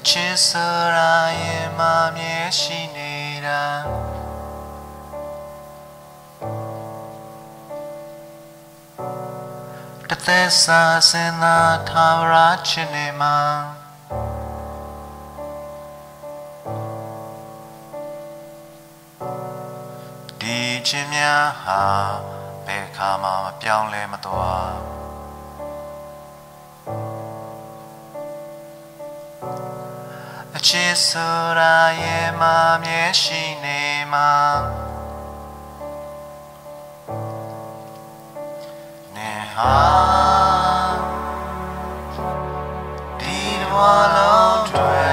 အချစ်စရာရင်မမြဲရှိနေတာတသက်စာစင်သာသာဝရချင်နေမှာဒီချင်းများဟာဘယ်ခါမှမပြောင်းလဲမသွား အချစ်ဆိုတာရဲ့မမြဲရှိနေမှာနေဟာဒီဘဝလုံးတွေ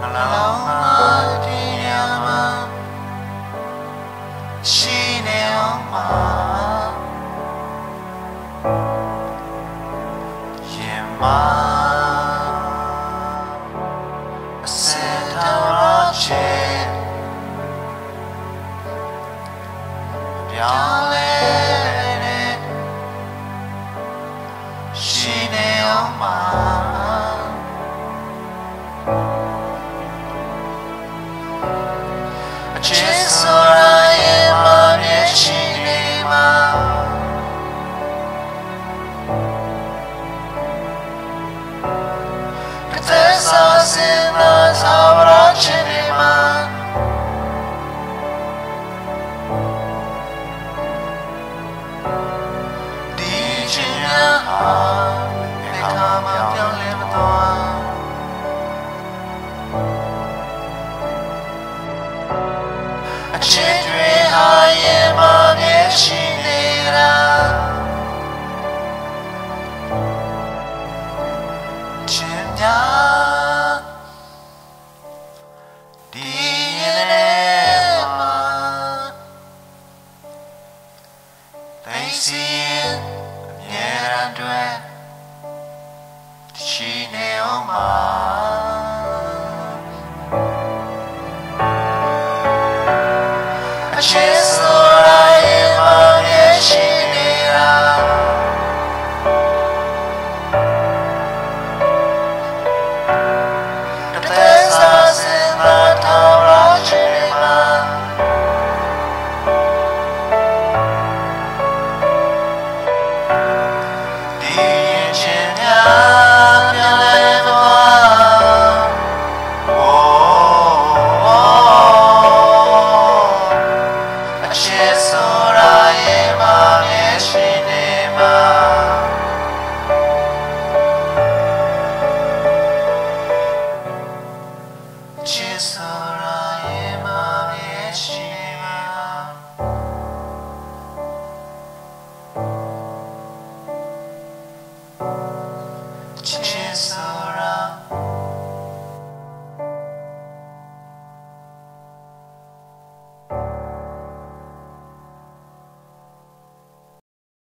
နှလုံးသားဒီညမှာရှိနေအောင်မှာရင်မှာအစင်တော်ချေပြော င်းလဲတဲ့ရှိနေအောင်မှာအချစ်ဆိုတာရဲ့မမြဲရှိနေမှာက ချင်နေမှာဒီချင်များဟာဘယ်ခါမှပြောင်းလဲမသွားအချစ် သိစီရင်အမြဲတမ်းတွေရှိ ချစ်ဆို